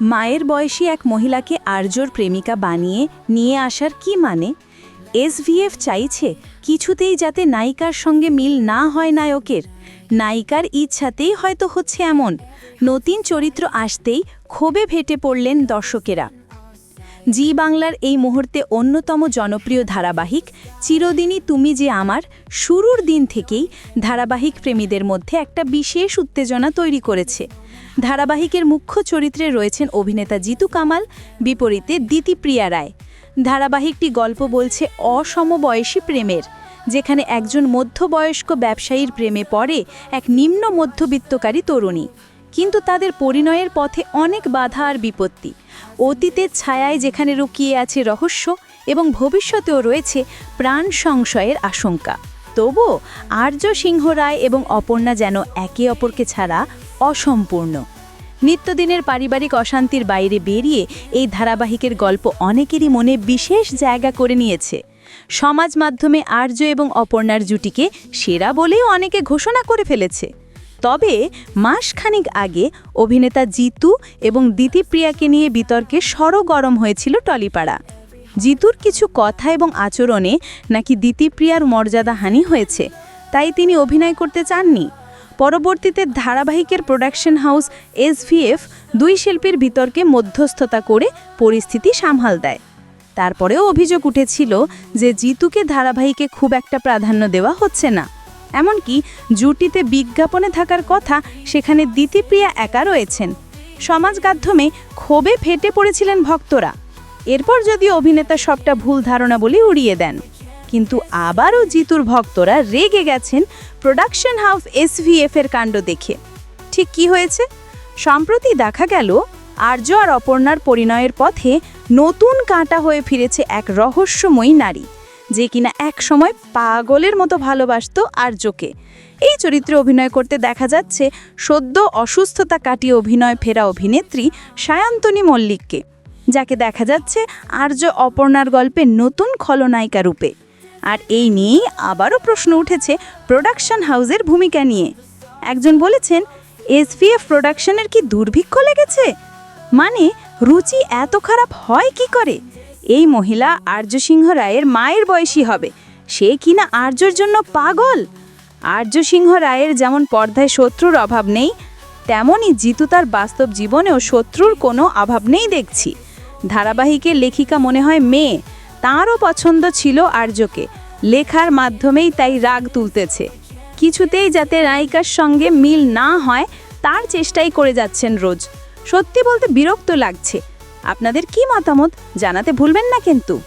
মায়ের বয়সী এক মহিলাকে আর্যর প্রেমিকা বানিয়ে নিয়ে আসার কি মানে? এসভিএফ চাইছে কিছুতেই যাতে নায়িকার সঙ্গে মিল না হয় নায়কের। নায়িকার ইচ্ছাতেই হয়তো হচ্ছে এমন। নতুন চরিত্র আসতেই ক্ষোভে ভেটে পড়লেন দর্শকেরা। জি বাংলার এই মুহূর্তে অন্যতম জনপ্রিয় ধারাবাহিক চিরদিনই তুমি যে আমার, শুরুর দিন থেকেই ধারাবাহিক প্রেমীদের মধ্যে একটা বিশেষ উত্তেজনা তৈরি করেছে। ধারাবাহিকের মুখ্য চরিত্রে রয়েছেন অভিনেতা জিতু কামাল, বিপরীতে দিতিপ্রিয়া রায়। ধারাবাহিকটি গল্প বলছে অসমবয়সী প্রেমের, যেখানে একজন মধ্যবয়স্ক ব্যবসায়ীর প্রেমে পড়ে এক নিম্ন মধ্যবিত্তকারী তরুণী। কিন্তু তাদের পরিণয়ের পথে অনেক বাধা আর বিপত্তি। অতীতের ছায়ায় যেখানে লুকিয়ে আছে রহস্য এবং ভবিষ্যতেও রয়েছে প্রাণ সংশয়ের আশঙ্কা। তবু আর্য সিংহ রায় এবং অপর্ণা যেন একে অপরকে ছাড়া অসম্পূর্ণ। নিত্যদিনের পারিবারিক অশান্তির বাইরে বেরিয়ে এই ধারাবাহিকের গল্প অনেকেরই মনে বিশেষ জায়গা করে নিয়েছে। সমাজ মাধ্যমে আর্য এবং অপর্ণার জুটিকে সেরা বলেও অনেকে ঘোষণা করে ফেলেছে। তবে মাসখানিক আগে অভিনেতা জিতু এবং দিতিপ্রিয়াকে নিয়ে বিতর্কে সরগরম হয়েছিল টলিপাড়া। জিতুর কিছু কথা এবং আচরণে নাকি দিতিপ্রিয়ার মর্যাদাহানি হয়েছে, তাই তিনি অভিনয় করতে চাননি। পরবর্তীতে ধারাবাহিকের প্রোডাকশন হাউস এসভিএফ দুই শিল্পীর বিতর্কে মধ্যস্থতা করে পরিস্থিতি সামাল দেয়। তারপরেও অভিযোগ উঠেছিল যে জিতুকে ধারাবাহিকে খুব একটা প্রাধান্য দেওয়া হচ্ছে না। এমনকি জুটিতে বিজ্ঞাপনে থাকার কথা সেখানে দিতিপ্রিয়া একা রয়েছেন। সমাজ মাধ্যমে ক্ষোভে ফেটে পড়েছিলেন ভক্তরা। এরপর যদি অভিনেতা সবটা ভুল ধারণা বলে উড়িয়ে দেন। কিন্তু আবারও জিতুর ভক্তরা রেগে গেছেন প্রোডাকশন হাউস এসভিএফ এর কাণ্ড দেখে। ঠিক কি হয়েছে? সম্প্রতি দেখা গেল, আর্য আর অপর্ণার পরিণয়ের পথে নতুন কাঁটা হয়ে ফিরেছে এক রহস্যময়ী নারী, যে কিনা এক সময় পাগলের মতো ভালোবাসত আর্যকে। এই চরিত্রে অভিনয় করতে দেখা যাচ্ছে সদ্য অসুস্থতা কাটিয়ে অভিনয় ফেরা অভিনেত্রী সায়ন্তনী মল্লিককে, যাকে দেখা যাচ্ছে আর্য অপর্ণার গল্পে নতুন খলনায়িকা রূপে। আর এই নিয়েই আবারও প্রশ্ন উঠেছে প্রোডাকশন হাউসের ভূমিকা নিয়ে। একজন বলেছেন, এসভিএফ প্রোডাকশনের কি দুর্ভিক্ষ লেগেছে? মানে রুচি এত খারাপ হয় কি করে? এই মহিলা আর্য সিংহ রায়ের মায়ের বয়সী হবে, সে কিনা আর্যর জন্য পাগল? আর্য সিংহ রায়ের যেমন পর্দায় শত্রুর অভাব নেই, তেমনই জিতু তার বাস্তব জীবনেও শত্রুর কোনো অভাব নেই দেখছি। ধারাবাহিকের লেখিকা মনে হয় মেয়ে তাঁরও পছন্দ ছিল আর্যকে। লেখার মাধ্যমেই তাই রাগ তুলতেছে। কিছুতেই যাতে নায়িকার সঙ্গে মিল না হয়, তার চেষ্টাই করে যাচ্ছেন রোজ। সত্যি বলতে বিরক্ত লাগছে। আপনাদের কি মতামত? জানাতে ভুলবেন না কিন্তু।